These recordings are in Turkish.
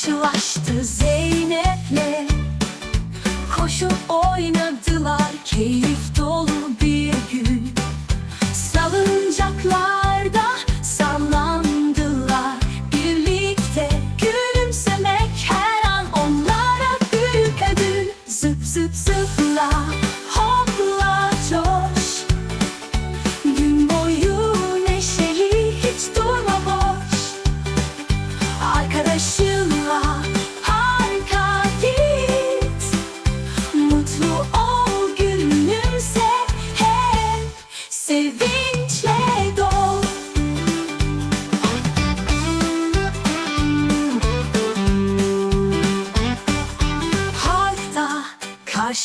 karşılaştı.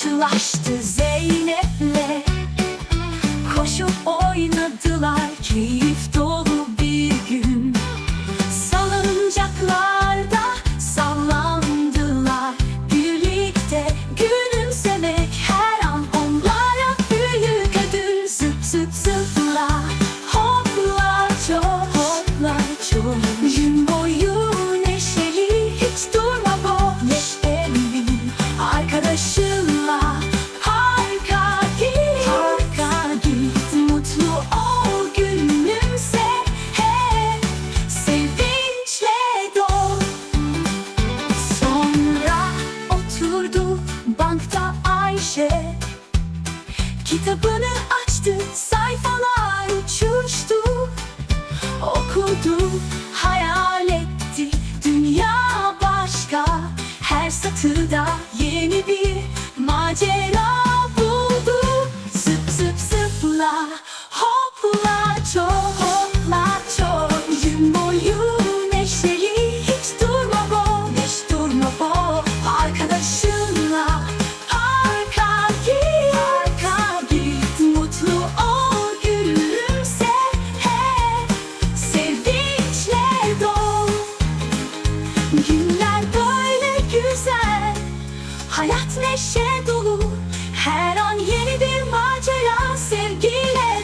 karşılaştı Zeynep'le. Koşup oynadı. Kitabını açtı, sayfalar uçuştu. Okudu, hayal etti, dünya başka Her satırda yeni bir macera. Hayat neşe dolu Her an yeni bir macera sevgiyle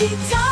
keep talking.